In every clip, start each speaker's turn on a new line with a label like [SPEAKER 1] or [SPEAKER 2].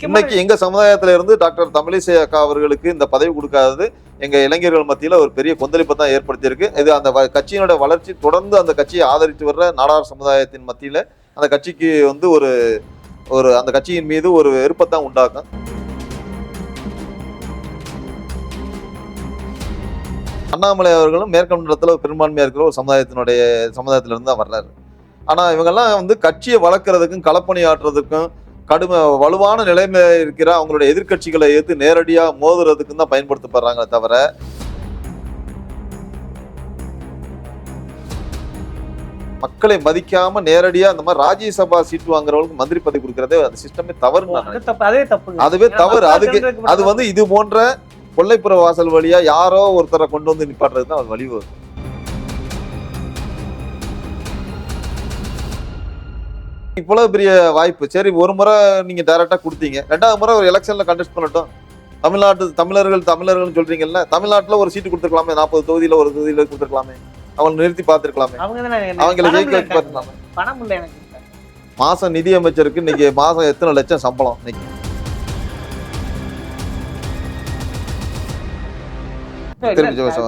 [SPEAKER 1] இன்னைக்கு எங்க சமுதாயத்துல இருந்து டாக்டர் தமிழிசை அக்கா அவர்களுக்கு இந்த பதவி கொடுக்காதது எங்க இளைஞர்கள் மத்தியில ஒரு பெரிய கொந்தளிப்பை தான் ஏற்படுத்தியிருக்கு. இது அந்த வ- கட்சியினோட வளர்ச்சி தொடர்ந்து அந்த கட்சியை ஆதரித்து வர்ற நாடார் சமுதாயத்தின் மத்தியில அந்த கட்சிக்கு வந்து ஒரு ஒரு அந்த கட்சியின் மீது ஒரு வெறுப்பத்தான் உண்டாக்கும். அண்ணாமலை அவர்களும் மேற்கண்டத்தில் பெரும்பான்மையாக இருக்கிற ஒரு சமுதாயத்தினுடைய சமுதாயத்திலிருந்து தான் வர்றாரு. ஆனால் இவங்கெல்லாம் வந்து கட்சியை வளர்க்குறதுக்கும் களப்பணி ஆற்றுறதுக்கும் கடுமை வலுவான நிலைமையில இருக்கிற அவங்களுடைய எதிர்க்கட்சிகளை எதிர்த்து நேரடியா மோதுறதுக்கும் தான் பயன்படுத்தப்படுறாங்களே தவிர மக்களை மதிக்காம நேரடியா இந்த மாதிரி ராஜ்யசபா சீட்டு வாங்குறவங்களுக்கு மந்திரி பதவி கொடுக்கறதே அந்த சிஸ்டமே தவறு அதுவே தவறு. அதுக்கு அது வந்து இது போன்ற கொல்லைப்புற வாசல் வழியா யாரோ ஒருத்தரை கொண்டு வந்து நிப்பாட்டுறது தான் அது வழிவகுக்கும் இவ்வளவு பெரிய வாய்ப்பு. சரி ஒரு முறை நீங்க டைரக்டா கொடுத்தீங்க. ரெண்டாவது முறை ஒரு எலெக்ஷன்ல கண்டெஸ்ட் பண்ணட்டும். தமிழ்நாட்டு தமிழர்கள் தமிழர்கள்னு சொல்றீங்கல்ல தமிழ்நாட்டுல ஒரு சீட்டு கொடுத்துருக்கலாமே. நாற்பது தொகுதியில ஒரு தொகுதியில கொடுத்துருக்கலாமே. அவங்க நிறுத்தி பார்த்திருக்கலாமே. அவங்களை ஜெயிக்க
[SPEAKER 2] இல்ல
[SPEAKER 1] வச்சு பார்த்துக்கலாமே
[SPEAKER 2] பணம் இல்லை எனக்கு.
[SPEAKER 1] மாசம் நிதி அமைச்சருக்கு இன்னைக்கு மாசம் எத்தனை லட்சம் சம்பளம் இன்னைக்கு.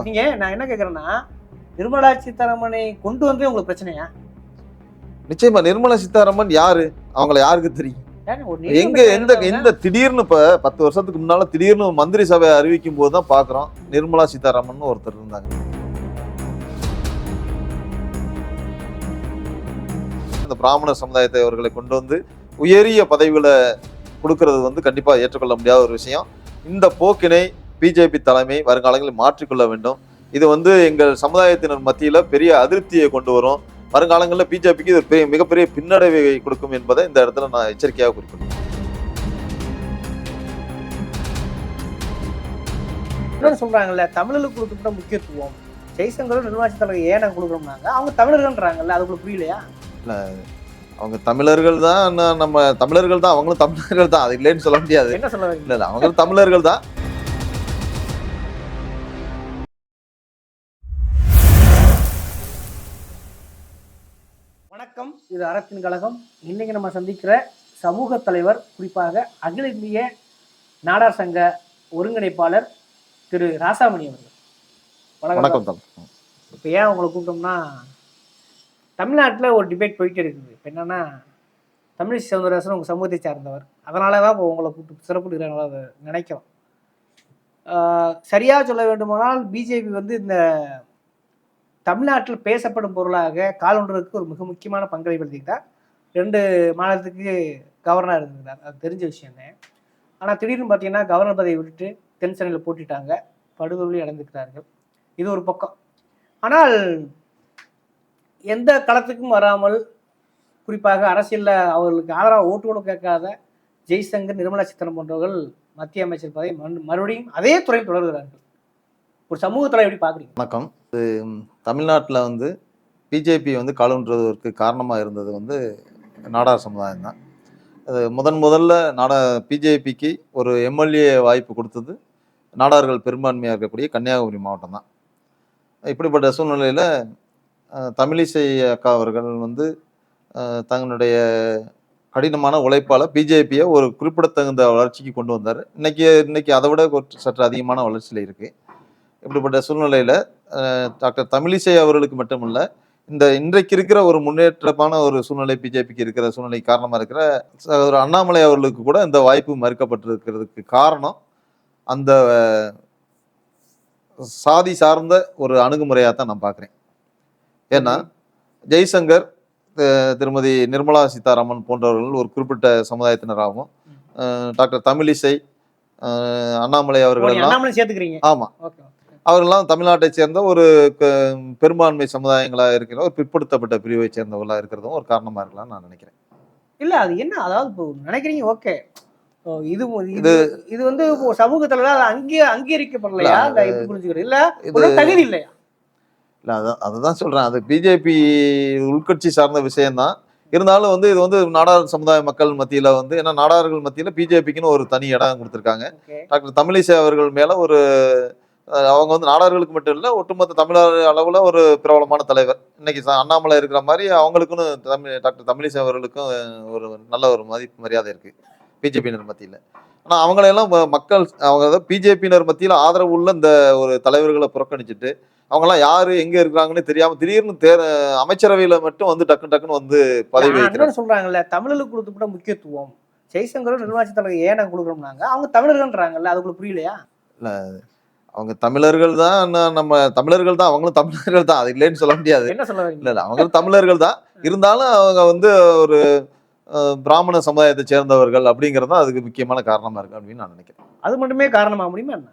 [SPEAKER 2] நீங்க நான் என்ன கேக்குறேன்னா நிர்மலா சீதாராமனை கொண்டு வந்து உங்களுக்கு பிரச்சனையா?
[SPEAKER 1] நிச்சயமா நிர்மலா சீதாராமன் யாரு? அவங்கள யாருக்கு தெரியும்? எங்க எந்த எந்த திடீர்னு இப்ப பத்து வருஷத்துக்கு முன்னால திடீர்னு மந்திரி சபை அறிவிக்கும் போது தான் பாக்குறோம் நிர்மலா சீதாராமன் ஒருத்தர் இருந்தாங்க. இந்த பிராமண சமுதாயத்தை அவர்களை கொண்டு வந்து உயரிய பதவிகளை கொடுக்கறது வந்து கண்டிப்பா ஏற்றுக்கொள்ள முடியாத ஒரு விஷயம். இந்த போக்கினை பிஜேபி தலைமை வருங்காலங்களில் மாற்றிக்கொள்ள வேண்டும். இது வந்து எங்கள் சமுதாயத்தினர் மத்தியில பெரிய அதிருப்தியை கொண்டு வரும். வருங்காலங்களில் பிஜேபிக்கு இது பெரிய மிகப்பெரிய பின்னடைவை கொடுக்கும் என்பதை இந்த இடத்துல நான் எச்சரிக்கையாக குறிப்பிடுறேன்
[SPEAKER 2] சொல்றாங்கல்ல தமிழர்களுக்கு கொடுக்கப்பட்ட முக்கியத்துவம். ஜெய்சங்கரும் நிர்மலா சீதாராமன் ஏன் நாங்க கொடுக்குறோம்னாங்க? அவங்க தமிழர்கள்ன்றாங்கல்ல அது உங்களுக்கு புரியலையா
[SPEAKER 1] அவங்க தமிழர்கள் தான் நம்ம தமிழர்கள் தான் அவங்களும் தமிழர்கள் தான். அது இல்லைன்னு சொல்ல முடியாது.
[SPEAKER 2] என்ன சொல்ல
[SPEAKER 1] இல்ல இல்ல அவங்களும் தமிழர்கள் தான்.
[SPEAKER 2] இது அறத்தின் கழகம். இன்னைக்கு நம்ம சந்திக்கிற சமூக தலைவர் குறிப்பாக அகில இந்திய நாடார் சங்க ஒருங்கிணைப்பாளர் திரு ராசாமணி அவர்கள். வணக்கம் இப்போ ஏன் உங்களை கூப்பிட்டோம்னா தமிழ்நாட்டில் ஒரு டிபேட் போயிட்டு இருக்குது. இப்போ என்னன்னா தமிழிசை சவுந்தரராசன் உங்கள் சமூகத்தை சார்ந்தவர். அதனால தான் இப்போ உங்களை கூப்பிட்டு சிறப்பு அதை நினைக்கிறோம். சரியாக சொல்ல வேண்டுமானால் பிஜேபி வந்து இந்த தமிழ்நாட்டில் பேசப்படும் பொருளாக காலொன்றருக்கு ஒரு மிக முக்கியமான பங்களிப்படுத்திக்கிட்டார் ரெண்டு மாநிலத்துக்கு கவர்னர் இருந்திருந்தார் அது தெரிஞ்ச விஷயம். தான் ஆனால் திடீர்னு பார்த்தீங்கன்னா கவர்னர் பதவியை விட்டுட்டு தென்சென்னையில் போட்டுட்டாங்க. படுதொழில் அடைந்துக்கிறார்கள் இது ஒரு பக்கம். ஆனால் எந்த களத்துக்கும் வராமல் குறிப்பாக அரசியலில் அவர்களுக்கு ஆதரவாக ஓட்டு கூட கேட்காத ஜெய்சங்கர் நிர்மலா சித்தனம் போன்றவர்கள் மத்திய அமைச்சர் பதவி மறுபடியும் அதே துறையில் தொடர்கிறார்கள். ஒரு சமூகத்தில் எப்படி பார்க்குறீங்க?
[SPEAKER 1] வணக்கம். இது தமிழ்நாட்டில் வந்து பிஜேபி வந்து காலூன்றதற்கு காரணமாக இருந்தது வந்து நாடார் சமுதாயம் தான். அது முதன் முதல்ல நாடா பிஜேபிக்கு ஒரு எம்எல்ஏ வாய்ப்பு கொடுத்தது நாடார்கள் பெரும்பான்மையாக இருக்கக்கூடிய கன்னியாகுமரி மாவட்டம் தான். இப்படிப்பட்ட சூழ்நிலையில் தமிழிசை அக்கா அவர்கள் வந்து தங்களுடைய கடினமான உழைப்பால் பிஜேபியை ஒரு குறிப்பிடத்தகுந்த வளர்ச்சிக்கு கொண்டு வந்தார். இன்றைக்கி இன்றைக்கி அதை விட சற்று அதிகமான வளர்ச்சியில் இருக்குது இப்படிப்பட்ட சூழ்நிலையில் டாக்டர் தமிழிசை அவர்களுக்கு மட்டுமல்ல இந்த இன்றைக்கு இருக்கிற ஒரு முன்னேற்றமான ஒரு சூழ்நிலை பிஜேபிக்கு இருக்கிற சூழ்நிலை காரணமாக இருக்கிற சகோதரர் அண்ணாமலை அவர்களுக்கு கூட இந்த வாய்ப்பு மறுக்கப்பட்டிருக்கிறதுக்கு காரணம் அந்த சாதி சார்ந்த ஒரு அணுகுமுறையாக தான் நான் பார்க்குறேன். ஏன்னா ஜெய்சங்கர் திருமதி நிர்மலா சீதாராமன் போன்றவர்கள் ஒரு குறிப்பிட்ட சமுதாயத்தினராகவும் டாக்டர் தமிழிசை அண்ணாமலை அவர்கள்
[SPEAKER 2] சேர்த்துக்கிறீங்க.
[SPEAKER 1] ஆமா.
[SPEAKER 2] Okay okay.
[SPEAKER 1] அவர்கள்லாம் தமிழ்நாட்டை சேர்ந்த ஒரு பெரும்பான்மை சமுதாயங்களா இருக்கிற ஒரு பிற்படுத்தப்பட்ட பிரிவை சேர்ந்தவர்களா இருக்கிறதும் ஒரு காரணமா இருக்கலாம்னு நான் நினைக்கிறேன்.
[SPEAKER 2] இல்ல அது என்ன? அதாவது இப்போ நினைக்கிறீங்க ஓகே. இது இது இது வந்து சமூகத்துல அது அங்கீ அங்கீகரிக்கப்படலையா?
[SPEAKER 1] இல்ல,
[SPEAKER 2] இல்ல தகுதி இல்லையா?
[SPEAKER 1] இல்ல அதான் அதுதான் சொல்றேன். அது பிஜேபி உள்கட்சி சார்ந்த விஷயம்தான். இருந்தாலும் வந்து இது வந்து நாடார் சமுதாய மக்கள் மத்தியில வந்து ஏன்னா நாடார்கள் மத்தியில பிஜேபிக்குன்னு ஒரு தனி இடம் கொடுத்துருக்காங்க. டாக்டர் தமிழிசை அவர்கள் மேல ஒரு அவங்க வந்து நாடார்களுக்கு மட்டும் இல்ல ஒட்டுமொத்த தமிழர் அளவுல ஒரு பிரபலமான தலைவர். இன்னைக்கு அண்ணாமலை இருக்கிற மாதிரி அவங்களுக்குன்னு தமிழ் டாக்டர் தமிழிசை அவர்களுக்கும் ஒரு நல்ல ஒரு மதிப்பு மரியாதை இருக்கு பிஜேபியினர் மத்தியில். ஆனால் அவங்களையெல்லாம் மக்கள் அவங்க பிஜேபியினர் மத்தியில் ஆதரவு உள்ள இந்த ஒரு தலைவர்களை புறக்கணிச்சிட்டு அவங்கெல்லாம் யாரு எங்க இருக்கிறாங்கன்னு தெரியாம திடீர்னு தே அமைச்சரவையில மட்டும் வந்து டக்கு டக்குன்னு வந்து பதவி வைக்கிறாங்க.
[SPEAKER 2] அண்ணன் சொல்றாங்கல்ல தமிழுக்கு கொடுத்துப்பட்ட முக்கியத்துவம். ஜெய்சங்கரும் நிர்வாகி தலைவர் ஏன் நாங்க கொடுக்குறோம்னாங்க? அவங்க தமிழர்கள்ன்றாங்கல்ல அது உங்களுக்கு புரியலையா
[SPEAKER 1] அவங்க தமிழர்கள் தான் நம்ம தமிழர்கள் தான் அவங்களும் தமிழர்கள் தான். அது இல்லைன்னு சொல்ல முடியாது.
[SPEAKER 2] என்ன சொல்ல
[SPEAKER 1] இல்ல இல்ல அவங்களும் தமிழர்கள் தான். இருந்தாலும் அவங்க வந்து ஒரு பிராமண சமுதாயத்தை சேர்ந்தவர்கள் அப்படிங்கிறது தான் அதுக்கு முக்கியமான காரணமா இருக்கு அப்படின்னு நான் நினைக்கிறேன்.
[SPEAKER 2] அது மட்டுமே காரணமா முடியுமா என்ன?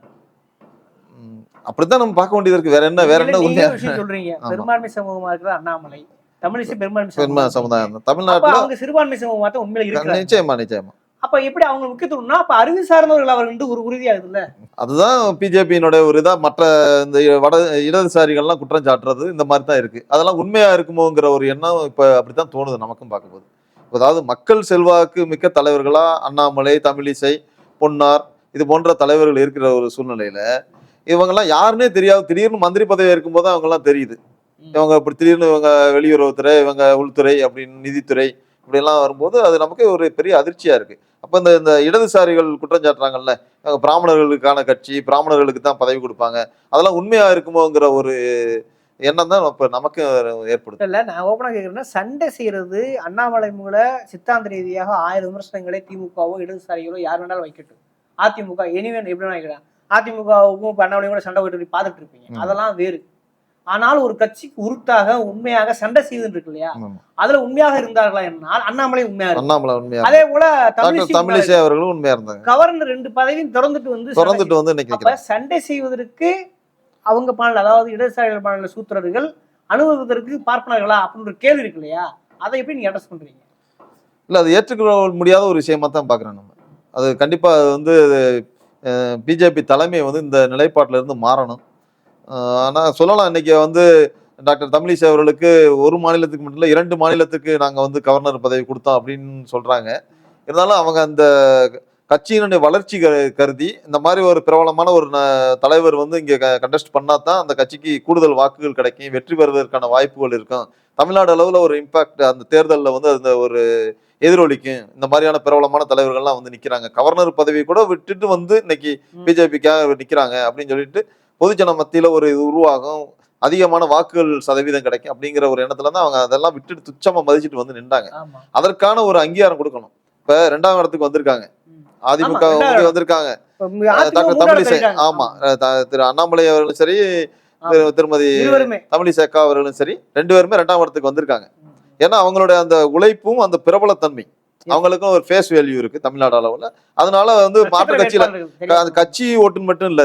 [SPEAKER 1] அப்படித்தான் நம்ம பார்க்க வேண்டியது இருக்கு. வேற என்ன வேற என்ன உண்மையா?
[SPEAKER 2] சொல்றீங்க. பெரும்பான்மை சமூகமா இருக்கிற அண்ணாமலை. தமிழிசை பெரும்பான்மை
[SPEAKER 1] பெருமா
[SPEAKER 2] சமூகம்.
[SPEAKER 1] சமுதாயம் தமிழ்நாட்டுல
[SPEAKER 2] அவங்க சிறுபான்மை சமூகமா தான் உண்மையில
[SPEAKER 1] நிச்சயமா நிச்சயமா.
[SPEAKER 2] அப்ப எப்படி அவங்க முக்கியத்துவம்னா அப்ப அறிவு சார்ந்தவர்கள் அவர் வந்து ஒரு உறுதியாகுதுல்ல?
[SPEAKER 1] அதுதான் பிஜேபியினுடைய ஒரு இதா மற்ற இந்த வட இடதுசாரிகள்லாம் குற்றம் சாட்டுறது இந்த மாதிரி தான் இருக்கு. அதெல்லாம் உண்மையா இருக்குமோங்கிற ஒரு எண்ணம் இப்ப அப்படித்தான் தோணுது நமக்கும் பார்க்கும்போது. அதாவது மக்கள் செல்வாக்கு மிக்க தலைவர்களா அண்ணாமலை தமிழிசை பொன்னார் இது போன்ற தலைவர்கள் இருக்கிற ஒரு சூழ்நிலையில இவங்கெல்லாம் யாருன்னே தெரியாது. திடீர்னு மந்திரி பதவி இருக்கும்போது அவங்கெல்லாம் தெரியுது. இவங்க இப்படி திடீர்னு இவங்க வெளியுறவுத்துறை இவங்க உள்துறை அப்படின்னு நிதித்துறை இப்படியெல்லாம் வரும்போது அது நமக்கு ஒரு பெரிய அதிர்ச்சியா இருக்கு. அப்ப இந்த இந்த இடதுசாரிகள் குற்றம் சாட்டுறாங்கல்ல பிராமணர்களுக்கான கட்சி பிராமணர்களுக்கு தான் பதவி கொடுப்பாங்க. அதெல்லாம் உண்மையா இருக்குமோங்கிற ஒரு எண்ணம் தான் இப்ப நமக்கு ஏற்படுது.
[SPEAKER 2] இல்ல நான் ஓப்பனா கேக்குறேன்னா சண்டை செய்யறது அண்ணாமலை மூல சித்தாந்த ரீதியாக ஆயிரம் விமர்சனங்களை திமுகவோ இடதுசாரிகளோ யார் வேணாலும் வைக்கட்டும். அதிமுக எனிவேன் எப்படி வைக்கிறேன் அதிமுகவுக்கும் இப்ப அண்ணாமலையும் கூட சண்டை போயிட்டு பார்த்துட்டு இருப்பீங்க. அதெல்லாம் வேறு. ஆனால் ஒரு கட்சிக்கு உருத்தாக உண்மையாக சண்டை செய்துன்னு இருக்கு இல்லையா. அதுல உண்மையாக இருந்தார்களா என்னால் அண்ணாமலை உண்மையா
[SPEAKER 1] அண்ணாமலை உண்மையா
[SPEAKER 2] அதே போல தமிழிசை
[SPEAKER 1] அவர்களும் உண்மையா இருந்தாங்க.
[SPEAKER 2] கவர்னர் ரெண்டு பதவியும் திறந்துட்டு வந்து
[SPEAKER 1] திறந்துட்டு வந்து
[SPEAKER 2] சண்டை செய்வதற்கு அவங்க பாடல் அதாவது இடதுசாரிகள் பாடல சூத்திரர்கள் அனுபவத்திற்கு பார்ப்பனர்களா அப்படின்னு ஒரு கேள்வி இருக்கு இல்லையா? அதை எப்படி நீங்க அட்ரஸ் பண்றீங்க?
[SPEAKER 1] இல்ல அது ஏற்றுக்கொள்ள முடியாத ஒரு விஷயமா தான் பாக்குறேன் நம்ம. அது கண்டிப்பா அது வந்து பிஜேபி தலைமை வந்து இந்த நிலைப்பாட்டுல இருந்து மாறணும். அஹ் ஆனா சொல்லலாம். இன்னைக்கு வந்து டாக்டர் தமிழிசை அவர்களுக்கு ஒரு மாநிலத்துக்கு மட்டும் இல்ல இரண்டு மாநிலத்துக்கு நாங்க வந்து கவர்னர் பதவி கொடுத்தோம் அப்படின்னு சொல்றாங்க. இருந்தாலும் அவங்க அந்த கட்சியினுடைய வளர்ச்சி க- கருதி இந்த மாதிரி ஒரு பிரபலமான ஒரு தலைவர் வந்து இங்க கண்டெஸ்ட் பண்ணா தான் அந்த கட்சிக்கு கூடுதல் வாக்குகள் கிடைக்கும் வெற்றி பெறுவதற்கான வாய்ப்புகள் இருக்கும். தமிழ்நாடு அளவுல ஒரு இம்பாக்ட் அந்த தேர்தலில் வந்து அந்த ஒரு எதிரொலிக்கும் இந்த மாதிரியான பிரபலமான தலைவர்கள்லாம் வந்து நிக்கிறாங்க. கவர்னர் பதவி கூட விட்டுட்டு வந்து இன்னைக்கு. பிஜேபிக்காக நிக்கிறாங்க அப்படின்னு சொல்லிட்டு பொதுஜன மத்தியில ஒரு இது உருவாகும் அதிகமான வாக்குகள் சதவீதம் கிடைக்கும் அப்படிங்கிற ஒரு எண்ணத்துல தான் அவங்க அதெல்லாம் விட்டுட்டு துச்சமா மதிச்சுட்டு வந்து நின்றாங்க. அதற்கான ஒரு அங்கீகாரம் கொடுக்கணும். இப்ப ரெண்டாம் இடத்துக்கு வந்திருக்காங்க. அதிமுக வந்திருக்காங்க. டாக்டர் தமிழிசை. ஆமா திரு அண்ணாமலை அவர்களும் சரி திரு- திருமதி தமிழிசை அக்கா அவர்களும் சரி ரெண்டு பேருமே ரெண்டாம் இடத்துக்கு வந்திருக்காங்க. ஏன்னா அவங்களுடைய அந்த உழைப்பும் அந்த பிரபலத்தன்மை அவங்களுக்கும் ஒரு ஃபேஸ் வேல்யூ இருக்கு தமிழ்நாடு அளவுல. அதனால வந்து மாற்று கட்சியில கட்சி ஓட்டுன்னு மட்டும் இல்ல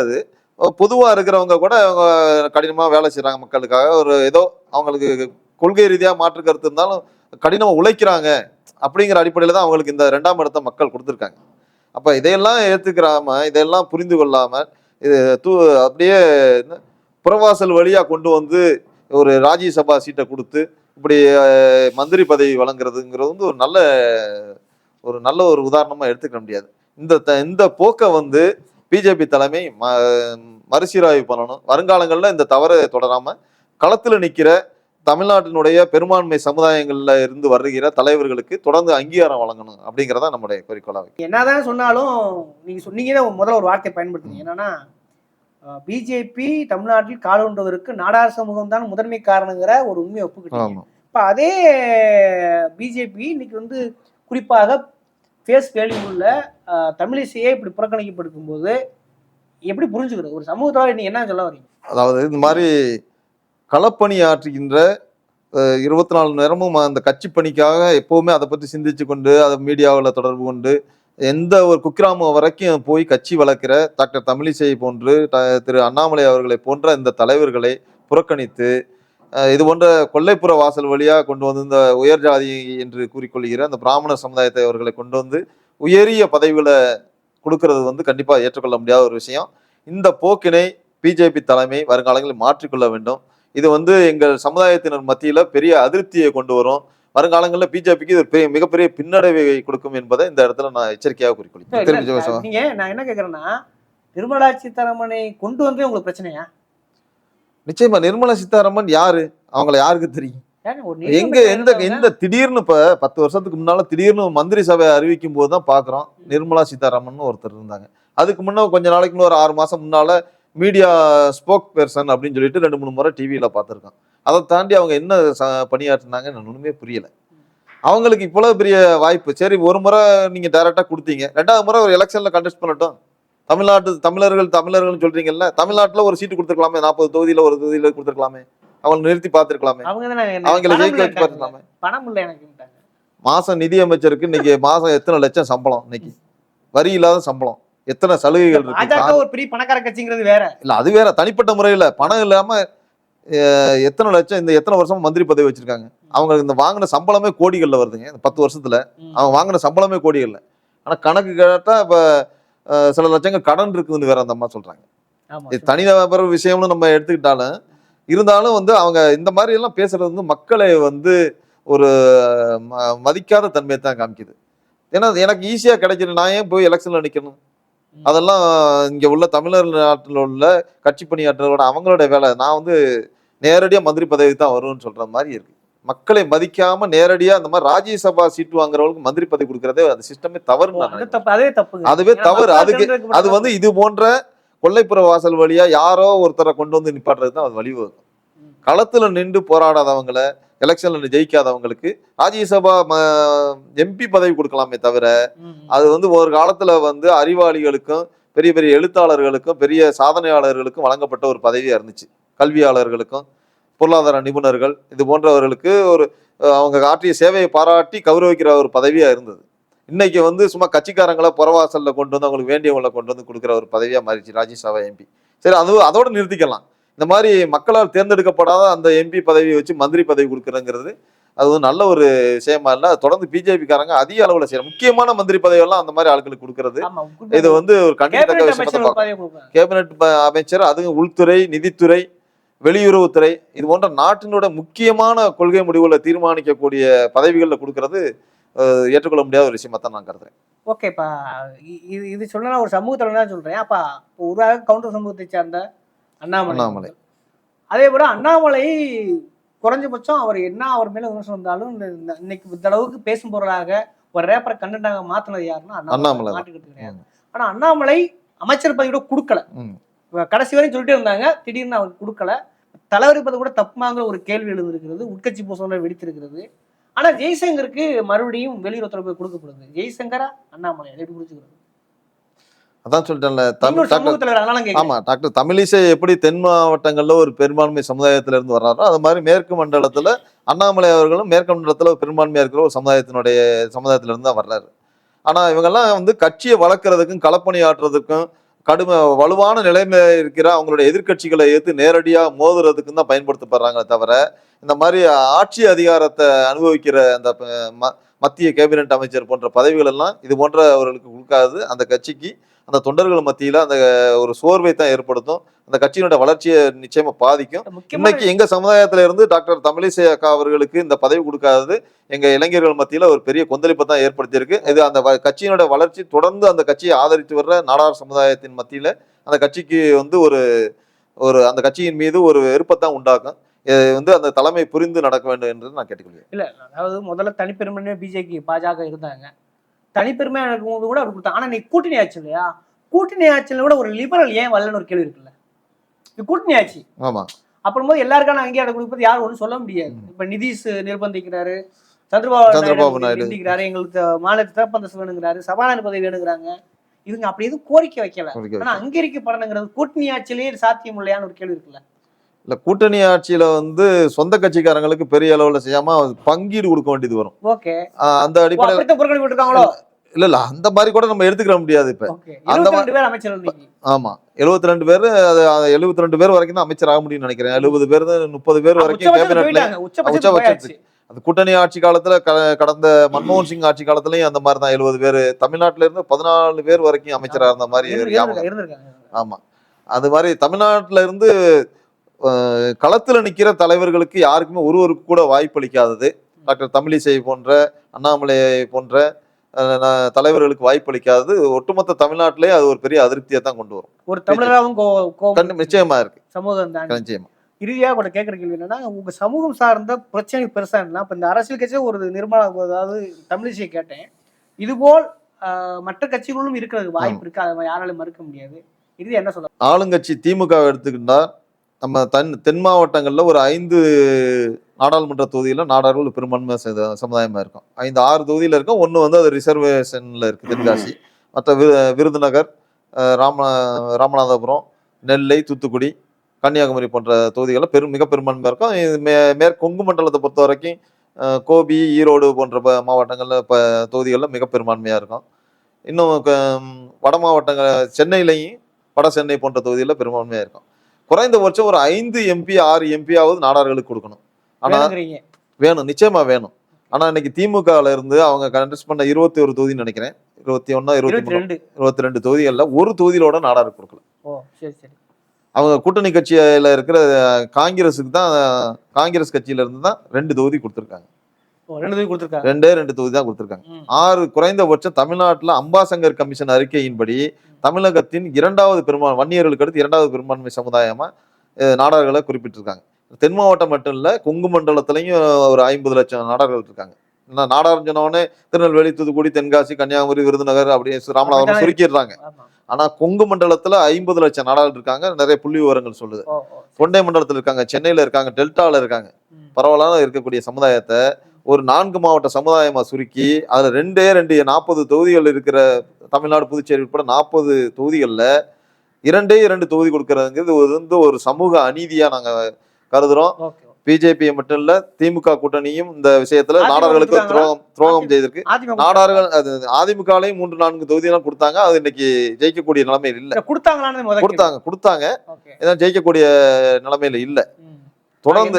[SPEAKER 1] பொதுவாக இருக்கிறவங்க கூட அவங்க கடினமாக வேலை செய்கிறாங்க மக்களுக்காக. ஒரு ஏதோ அவங்களுக்கு கொள்கை ரீதியாக மாற்று கருத்து இருந்தாலும் கடினமாக உழைக்கிறாங்க அப்படிங்கிற அடிப்படையில் தான் அவங்களுக்கு இந்த ரெண்டாம் இடத்தை மக்கள் கொடுத்துருக்காங்க. அப்போ இதையெல்லாம் ஏத்துக்கிறாம இதையெல்லாம் புரிந்து கொள்ளாமல் இது தூ அப்படியே புறவாசல் வழியாக கொண்டு வந்து ஒரு ராஜ்யசபா சீட்டை கொடுத்து இப்படி மந்திரி பதவி வழங்குறதுங்கிறது வந்து ஒரு நல்ல ஒரு நல்ல ஒரு உதாரணமாக எடுத்துக்க முடியாது. இந்த த- இந்த போக்கை வந்து பிஜேபி தலைமை ம- மறுசீராய்வு பண்ணணும். வருங்காலங்களில் இந்த தவறை தொடராம களத்துல நிக்கிற தமிழ்நாட்டினுடைய பெரும்பான்மை சமுதாயங்கள்ல இருந்து வருகிற தலைவர்களுக்கு தொடர்ந்து அங்கீகாரம் வழங்கணும் அப்படிங்கிறதா நம்முடைய குறிக்கோளா இருக்கு.
[SPEAKER 2] என்னதான் சொன்னாலும் நீங்க சொன்னீங்க தான் முதல்ல ஒரு வார்த்தை பயன்படுத்துனீங்க என்னன்னா பிஜேபி தமிழ்நாட்டில் காலூன்றுவதற்கு நாடார் சமூகம் தான் முதன்மை காரணங்கிற ஒரு உண்மையை ஒப்புக்கிட்டீங்க. இப்ப அதே பிஜேபி இன்னைக்கு வந்து குறிப்பாக ஃபேஸ் வேல்யூ உள்ள தமிழிசையே இப்படி புறக்கணிக்கப்படுத்தும் போது எப்படி புரிஞ்சுக்கிறது ஒரு சமூகத்தால் நீ என்ன சொல்ல வரீங்க
[SPEAKER 1] அதாவது இந்த மாதிரி களப்பணி ஆற்றுகின்ற இருபத்தி நாலு நேரமும் அந்த கட்சி பணிக்காக எப்போவுமே அதை பற்றி சிந்திச்சு கொண்டு அதை மீடியாவில் தொடர்பு கொண்டு எந்த ஒரு குக்கிராமம் வரைக்கும் போய் கட்சி வளர்க்கிற டாக்டர் தமிழிசை போன்று திரு அண்ணாமலை அவர்களை போன்ற இந்த தலைவர்களை புறக்கணித்து இது போன்ற கொல்லைப்புற வாசல் வழியாக கொண்டு வந்து இந்த உயர் ஜாதி என்று கூறிக்கொள்கிற அந்த பிராமண சமுதாயத்தை அவர்களை கொண்டு வந்து உயரிய பதவிகளை கொடுக்கறது வந்து கண்டிப்பா ஏற்றுக்கொள்ள முடியாத ஒரு விஷயம். இந்த போக்கினை பிஜேபி தலைமை வருங்காலங்களில் மாற்றிக்கொள்ள வேண்டும். இது வந்து எங்கள் சமுதாயத்தினர் மத்தியில பெரிய அதிருப்தியை கொண்டு வரும். வருங்காலங்களில் பிஜேபிக்கு இது பெரிய மிகப்பெரிய பின்னடைவை கொடுக்கும் என்பதை இந்த இடத்துல நான் எச்சரிக்கையாக ஜோசா.
[SPEAKER 2] நீங்க நான் என்ன கேக்குறேன்னா நிர்மலா சீதாராமனை கொண்டு வந்தே உங்களுக்கு பிரச்சனையா?
[SPEAKER 1] நிச்சயமா நிர்மலா சீதாராமன் யாரு? அவங்கள யாருக்கு தெரியும்? எங்க எந்த எந்த திடீர்னு இப்ப பத்து வருஷத்துக்கு முன்னால திடீர்னு மந்திரி சபை அறிவிக்கும் போது தான் பாக்குறோம். நிர்மலா சீதாராமன் ஒருத்தர் இருந்தாங்க. அதுக்கு முன்ன கொஞ்ச நாளைக்கு ஒரு ஆறு மாசம் முன்னால மீடியா ஸ்போக் பெர்சன் அப்படின்னு சொல்லிட்டு ரெண்டு மூணு முறை டிவியில பார்த்துருக்கோம். அதை தாண்டி அவங்க என்ன பணியாற்றினாங்க ஒண்ணுமே புரியல. அவங்களுக்கு இவ்வளவு பெரிய வாய்ப்பு. சரி ஒரு முறை நீங்க டைரக்டா கொடுத்தீங்க. ரெண்டாவது முறை ஒரு எலெக்ஷன்ல கண்டெஸ்ட் பண்ணட்டும். தமிழ்நாட்டு தமிழர்கள் தமிழர்கள் சொல்றீங்கல்ல தமிழ்நாட்டுல ஒரு சீட்டு கொடுத்துருக்கலாமே. நாற்பது தொகுதியில ஒரு தொகுதியில கொடுத்துருக்கலாமே. அவங்களை நிறுத்தி பார்த்துருக்கலாமே.
[SPEAKER 2] அவங்க
[SPEAKER 1] அவங்கள ஜெயிக்க வச்சு. பார்த்துக்கலாமே
[SPEAKER 2] பணம் இல்லை எனக்குன்ட்டாங்க
[SPEAKER 1] மாசம் நிதி அமைச்சருக்கு இன்னைக்கு மாசம் எத்தனை லட்சம் சம்பளம் இன்னைக்கு? வரி இல்லாத சம்பளம். எத்தனை சலுகைகள் இருக்கு?
[SPEAKER 2] ஒரு பெரிய பணக்கார கட்சிங்கிறது வேற.
[SPEAKER 1] இல்ல அது வேற. தனிப்பட்ட முறையில பணம் இல்லாம எத்தனை லட்சம் இந்த எத்தனை வருஷம் மந்திரி பதவி வச்சிருக்காங்க. அவங்க இந்த வாங்கின சம்பளமே கோடிகள்ல வருதுங்க. இந்த பத்து வருஷத்துல. அவங்க வாங்கின சம்பளமே கோடிகள்ல. ஆனா கணக்கு கேட்டா இப்ப சில லட்சங்கள் கடன் இருக்குதுன்னு வேற அந்த அம்மா சொல்றாங்க. தனிநபர் விஷயம்னு நம்ம எடுத்துக்கிட்டாலும் இருந்தாலும் வந்து அவங்க இந்த மாதிரி எல்லாம் பேசுறது வந்து மக்களை வந்து ஒரு மதிக்காத தன்மையை தான் காமிக்குது. ஏன்னா எனக்கு ஈஸியா கிடைச்சிரு நான் ஏன் போய் எலெக்ஷன்ல நிக்கணும்?
[SPEAKER 2] ம்.
[SPEAKER 1] அதெல்லாம் இங்க உள்ள தமிழர் நாட்டில் உள்ள கட்சி பணியாற்றலோட அவங்களோட வேலை. நான் வந்து நேரடியா மந்திரி பதவி தான் வருவேன்னு சொல்ற மாதிரி இருக்கு. மக்களை மதிக்காம நேரடியா அந்த மாதிரி ராஜ்யசபா சீட்டு வாங்குறவங்களுக்கு மந்திரி பதவி கொடுக்கறதே அந்த சிஸ்டமே
[SPEAKER 2] தப்புங்க.
[SPEAKER 1] அதுவே தவறு. அதுக்கு- அது வந்து இது போன்ற கொல்லைப்புற வாசல் வழியா யாரோ ஒருத்தரை கொண்டு வந்து நிப்பாட்டுறது தான் அது வழிவகுக்கும். களத்துல நின்று போராடாதவங்கள எலெக்ஷன்ல ஜெயிக்காதவங்களுக்கு ராஜ்யசபா எம்பி பதவி கொடுக்கலாமே தவிர. அது வந்து ஒரு காலத்துல வந்து அறிவாளிகளுக்கும் பெரிய பெரிய எழுத்தாளர்களுக்கும் பெரிய சாதனையாளர்களுக்கும் வழங்கப்பட்ட ஒரு பதவியா இருந்துச்சு கல்வியாளர்களுக்கும் பொருளாதார நிபுணர்கள் இது போன்றவர்களுக்கு ஒரு அவங்க ஆற்றிய சேவையை பாராட்டி கௌரவிக்கிற ஒரு பதவியா இருந்தது இன்னைக்கு வந்து சும்மா கட்சிக்காரங்களை புறவாசல்ல கொண்டு வந்து அவங்களுக்கு வேண்டியவங்களை கொண்டு வந்து கொடுக்குற ஒரு பதவியா மாறிச்சு ராஜ்யசபா எம்பி சரி அது அதோட நிறுத்திக்கலாம். இந்த மாதிரி மக்களால் தேர்ந்தெடுக்கப்படாத அந்த எம்பி பதவியை வச்சு மந்திரி பதவி கொடுக்குறங்கிறது அது வந்து நல்ல ஒரு விஷயமா இல்லை. அது தொடர்ந்து பிஜேபி காரங்க அதிக அளவுல செய்யறாங்க முக்கியமான மந்திரி பதவியெல்லாம் அந்த மாதிரி ஆட்களுக்கு கொடுக்கறது. இது வந்து ஒரு
[SPEAKER 2] கேபினெட்
[SPEAKER 1] விஷயத்தை கேபினெட் அமைச்சர் அதுவும் உள்துறை நிதித்துறை வெளியுறவுத்துறை இது போன்ற நாட்டினோட முக்கியமான கொள்கை முடிவுகளை தீர்மானிக்கக்கூடிய பதவிகளில் கொடுக்கறது ஏற்றுக்கொள்ள முடியாத ஒரு விஷயமா தான் நான் கருதுறேன்.
[SPEAKER 2] ஓகேப்பா. இது இது சொன்னா ஒரு சமூகத்துல தான் சொல்றேன். அப்பா ஒரு கவுண்டர் சமூகத்தை சார்ந்த அண்ணாமலை.
[SPEAKER 1] அண்ணாமலை.
[SPEAKER 2] அதே போல அண்ணாமலை குறைஞ்சபட்சம் அவர் என்ன அவர் மேல விமர்சனம் இருந்தாலும் இன்னைக்கு இந்த அளவுக்கு பேசும் பொருளாக ஒரு ரேப்பரை கண்டனாக மாத்தினது யாருன்னா
[SPEAKER 1] அண்ணாமலை.
[SPEAKER 2] மாட்டுக்கிட்டு கிடையாது ஆனா அண்ணாமலை அமைச்சர் பதவி கூட கொடுக்கல கடைசி வரையும் சொல்லிட்டே இருந்தாங்க. திடீர்னு அவர் கொடுக்கல. தலைவர் பதவி கூட தப்புமாங்கிற ஒரு கேள்வி எழுந்திருக்கிறது. உட்கட்சி பூசல வெடித்திருக்கிறது. ஆனா ஜெய்சங்கருக்கு மறுபடியும் வெளியுறவுத்துறை போய் கொடுக்கப்படுது ஜெய்சங்கரா அண்ணாமலை எப்படி புரிஞ்சுக்கிறது?
[SPEAKER 1] அதான் சொல்லிட்டேன்ல தமிழ். ஆமா டாக்டர் தமிழிசை எப்படி தென் மாவட்டங்கள்ல ஒரு பெரும்பான்மை சமுதாயத்துல இருந்து வர்றாரோ அது மாதிரி மேற்கு மண்டலத்துல அண்ணாமலை அவர்களும் மேற்கு மண்டலத்துல ஒரு பெரும்பான்மையா இருக்கிற ஒரு சமுதாயத்தினுடைய சமுதாயத்துல இருந்து தான் வர்றாரு. ஆனா இவங்கெல்லாம் வந்து கட்சியை வளர்க்கறதுக்கும் களப்பணி ஆற்றுறதுக்கும் கடுமை வலுவான நிலைமையில இருக்கிற அவங்களுடைய எதிர்க்கட்சிகளை ஏற்று நேரடியாக மோதுறதுக்கு தான் பயன்படுத்தப்படுறாங்களே தவிர இந்த மாதிரி ஆட்சி அதிகாரத்தை அனுபவிக்கிற அந்த ம- மத்திய கேபினெட் அமைச்சர் போன்ற பதவிகள் எல்லாம் இது போன்றவர்களுக்கு கொடுக்காது. அந்த கட்சிக்கு அந்த தொண்டர்கள் மத்தியில அந்த ஒரு சோர்வை தான் ஏற்படுத்தும். அந்த கட்சியினோட வளர்ச்சியை நிச்சயமா பாதிக்கும். இன்னைக்கு எங்க சமுதாயத்துல இருந்து டாக்டர் தமிழிசை அக்கா அவர்களுக்கு இந்த பதவி கொடுக்காதது எங்க இளைஞர்கள் மத்தியில ஒரு பெரிய கொந்தளிப்பை தான் ஏற்படுத்தியிருக்கு. இது அந்த வ- கட்சியினோட வளர்ச்சி தொடர்ந்து அந்த கட்சியை ஆதரித்து வர்ற நாடார் சமுதாயத்தின் மத்தியில அந்த கட்சிக்கு வந்து ஒரு ஒரு அந்த கட்சியின் மீது ஒரு வெறுப்பத்தான் உண்டாக்கும். இது வந்து அந்த தலைமை புரிந்து நடக்க வேண்டும் என்று நான் கேட்டுக்கொள்கிறேன்.
[SPEAKER 2] இல்ல அதாவது முதல்ல தனிப்பெருமை பிஜேபி பாஜக இருந்தாங்க. தனிப்பெருமை இருக்கும்போது கூட அவர் கொடுத்தாங்க ஆனா நீ கூட்டணி ஆச்சு இல்லையா? கூட்டணி ஆட்சியில கூட ஒரு லிபரல் ஏன் வரலன்னு ஒரு கேள்வி இருக்குல்ல. இது கூட்டணி ஆட்சி
[SPEAKER 1] ஆமா.
[SPEAKER 2] அப்புறம் போது எல்லாருக்கான அங்கீகாரம் கொடுப்பது யாரும் ஒன்றும் சொல்ல முடியாது. இப்ப நிதிஷ் நிர்பந்திக்கிறாரு சந்திரபாபு
[SPEAKER 1] சந்திரபாபு
[SPEAKER 2] நாயுடு. நிந்திக்கிறாரு எங்களுக்கு மாநில சிறப்பந்தஸ் வேணுங்கிறாரு சபாநாயகர் பதவி வேணுங்கிறாங்க. இவங்க அப்படி எதுவும் கோரிக்கை வைக்கல. ஆனா. அங்கீகரிக்கப்படணுங்கிறது கூட்டணி ஆட்சியிலேயே சாத்தியம் இல்லையான்னு ஒரு கேள்வி இருக்குல்ல.
[SPEAKER 1] இல்ல கூட்டணி ஆட்சியில வந்து சொந்த கட்சிக்காரங்களுக்கு பெரிய அளவுல செய்யாம பங்கீடு கொடுக்க வேண்டியது வரும்.
[SPEAKER 2] ஓகே.
[SPEAKER 1] அந்த அடிப்படையில் இல்ல இல்ல அந்த மாதிரி கூட நம்ம எடுத்துக்கிற முடியாது இப்ப. அந்த ஆமா 72 ரெண்டு பேர் எழுபத்தி ரெண்டு பேர் வரைக்கும் தான் அமைச்சர் ஆக முடியும்னு நினைக்கிறேன். எழுபது பேர் முப்பது பேர் வரைக்கும் கேபினெட்ல
[SPEAKER 2] உச்சபட்சத்துக்கு
[SPEAKER 1] அது கூட்டணி ஆட்சி காலத்துல கடந்த மன்மோகன் சிங் ஆட்சி காலத்துலயும் அந்த மாதிரி தான் எழுபது பேர். தமிழ்நாட்டுல இருந்து பதினாலு பேர் வரைக்கும் அமைச்சரா இருந்த மாதிரி. ஆமா. அது மாதிரி தமிழ்நாட்டுல இருந்து களத்துல நிக்கிற தலைவர்களுக்கு யாருக்குமே ஒருவருக்கு கூட வாய்ப்பளிக்காதது டாக்டர் தமிழிசை போன்ற அண்ணாமலை போன்ற தலைவர்களுக்கு வாய்ப்பளிக்காதது ஒட்டுமொத்த தமிழ்நாட்டிலேயே அது ஒரு பெரிய அதிருப்தியை தான் கொண்டு வரும்.
[SPEAKER 2] ஒரு தமிழராகவும்
[SPEAKER 1] நிச்சயமா இருக்கு.
[SPEAKER 2] சமூகம் தான்.
[SPEAKER 1] நிச்சயமா
[SPEAKER 2] இறுதியாக கூட கேட்குற கேள்வி என்னன்னா உங்க சமூகம் சார்ந்த பிரச்சனை பெருசா இருந்தா இப்ப இந்த அரசியல் கட்சியை ஒரு நிர்மலா அதாவது தமிழிசையை கேட்டேன். இதுபோல் மற்ற கட்சிகளும் இருக்கிறதுக்கு வாய்ப்பு இருக்கு. அதை யாராலும் மறுக்க முடியாது. இது என்ன சொல்ல
[SPEAKER 1] ஆளுங்கட்சி திமுக வை எடுத்துக்கிட்டா நம்ம தன் தென் மாவட்டங்களில் ஒரு ஐந்து நாடாளுமன்ற தொகுதியில் நாடார்கள் பெரும்பான்மை சத- சமுதாயமாக இருக்கும். ஐந்து ஆறு தொகுதியில் இருக்கும். ஒன்று வந்து அது ரிசர்வேஷனில் இருக்குது தென்காசி. மற்ற விரு- விருதுநகர் ராம ராமநாதபுரம் நெல்லை தூத்துக்குடி கன்னியாகுமரி போன்ற தொகுதிகளில் பெரும் மிக பெரும்பான்மை இருக்கும். இது மே மேற் கொங்கு மண்டலத்தை பொறுத்த வரைக்கும் கோபி ஈரோடு போன்ற ப மாவட்டங்களில் இப்போ தொகுதிகளில் மிக பெரும்பான்மையாக இருக்கும். இன்னும் வட மாவட்டங்கள் சென்னையிலையும் வட சென்னை போன்ற தொகுதிகளில் பெரும்பான்மையாக இருக்கும். குறைந்தபட்சம் ஒரு ஐந்து எம்பி ஆறு எம்பியாவது நாடார்களுக்கு கொடுக்கணும்.
[SPEAKER 2] வேணுங்கிறீங்க.
[SPEAKER 1] வேணும் நிச்சயமா வேணும். ஆனா இன்னைக்கு திமுகல இருந்து அவங்க கண்டெஸ்ட் பண்ண இருபத்தி ஒரு தொகுதி நினைக்கிறேன். இருபத்தி ஒன்னா இருபத்தி மூணு
[SPEAKER 2] ரெண்டு.
[SPEAKER 1] இருபத்தி ரெண்டு தொகுதிகள்ல ஒரு தொகுதியிலோட நாடாரு கொடுக்கல. அவங்க கூட்டணி கட்சியில இருக்கிற காங்கிரஸுக்கு தான் காங்கிரஸ் கட்சியில இருந்து தான் ரெண்டு தொகுதி கொடுத்துருக்காங்க.
[SPEAKER 2] ரெண்டு
[SPEAKER 1] ரெண்டே தொகுதி தான் கொடுத்துருக்காங்க. ஆறு குறைந்தபட்சம் தமிழ்நாட்டுல அம்பாசங்கர் கமிஷன் அறிக்கையின்படி தமிழகத்தின் இரண்டாவது பெரும்பான்மை வன்னியர்களுக்கு அடுத்து இரண்டாவது பெரும்பான்மை சமுதாயமா நாடார்களை குறிப்பிட்டிருக்காங்க. தென் மாவட்டம் மட்டும் இல்ல கொங்கு மண்டலத்திலையும் ஒரு ஐம்பது லட்சம் நாடார்கள் இருக்காங்க. நாடார் சொன்னவொடனே திருநெல்வேலி தூத்துக்குடி தென்காசி கன்னியாகுமரி விருதுநகர் அப்படியே ராமநாதபுரம் சுருக்கிடுறாங்க. ஆனா கொங்கு மண்டலத்துல ஐம்பது லட்சம் நாடார்கள் இருக்காங்க. நிறைய புள்ளி விவரங்கள் சொல்லுது. தொண்டை மண்டலத்துல இருக்காங்க சென்னையில இருக்காங்க டெல்டால இருக்காங்க. பரவலாக இருக்கக்கூடிய சமுதாயத்தை ஒரு நான்கு மாவட்ட சமுதாயமா சுருக்கி அதுல ரெண்டே ரெண்டு நாற்பது தொகுதிகள் இருக்கிற தமிழ்நாடு புதுச்சேரி உட்பட நாற்பது தொகுதிகளில் இரண்டே இரண்டு தொகுதி கொடுக்கறதுங்கிறது வந்து ஒரு சமூக அநீதியா நாங்க கருதுறோம்.
[SPEAKER 2] ஓகே
[SPEAKER 1] பிஜேபி மட்டும் இல்ல திமுக கூட்டணியும் இந்த விஷயத்துல நாடார்களுக்கு? துரோகம் துரோகம் செய்திருக்கு. நாடார்கள் அது அதிமுகலையும் மூன்று நான்கு தொகுதியெல்லாம் கொடுத்தாங்க. அது இன்னைக்கு ஜெயிக்கக்கூடிய நிலைமையில் இல்ல. கொடுத்தாங்க கொடுத்தாங்க. ஏன்னா ஜெயிக்கக்கூடிய நிலைமையில இல்ல. தொடர்ந்து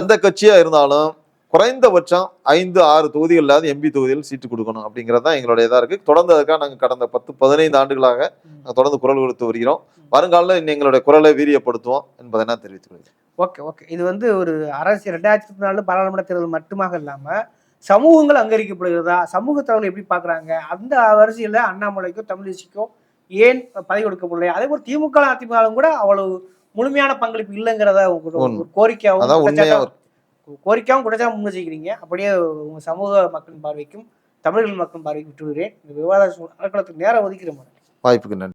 [SPEAKER 2] எந்த
[SPEAKER 1] கட்சியா இருந்தாலும் குறைந்தபட்சம் ஐந்து ஆறு தொகுதிகளாவது எம்பி தொகுதியில் சீட்டு கொடுக்கணும் அப்படிங்கிறது தான் எங்களுடைய இதா இருக்கு. தொடர்ந்து அதுக்காக நாங்கள் கடந்த பத்து பதினைந்து ஆண்டுகளாக. நாங்கள் தொடர்ந்து குரல் கொடுத்து வருகிறோம். வருங்காலில் இன்னும் எங்களுடைய குரலை வீரியப்படுத்துவோம் என்பதை நான் தெரிவித்துக் கொள்கிறேன்.
[SPEAKER 2] Okay okay. இது வந்து ஒரு அரசியல் ரெண்டாயிரத்தி நாலு பாராளுமன்ற தேர்தல் மட்டுமாக இல்லாம சமூகங்கள் அங்கீகரிக்கப்படுகிறதா? சமூக தலைவர்கள் எப்படி பாக்குறாங்க அந்த வரிசையில அண்ணாமலைக்கோ தமிழிசைக்கோ ஏன் பதவி கொடுக்கப்படலையா அதே போல திமுக அதிமுக கூட அவ்வளவு முழுமையான பங்களிப்பு இல்லைங்கிறத ஒரு கோரிக்கையாகவும் கோரிக்கையாகவும் குற்றச்சாட்டும் முன் வச்சுக்கிறீங்க அப்படியே உங்கள் சமூக மக்களின் பார்வைக்கும் தமிழர்கள் மக்களின் பார்வைக்கும் விட்டுவிடுறேன் இந்த விவாத அறக்கலத்துக்கு நேரம் ஒதுக்கிற மாதிரி
[SPEAKER 1] வாய்ப்புக்கு நன்றி.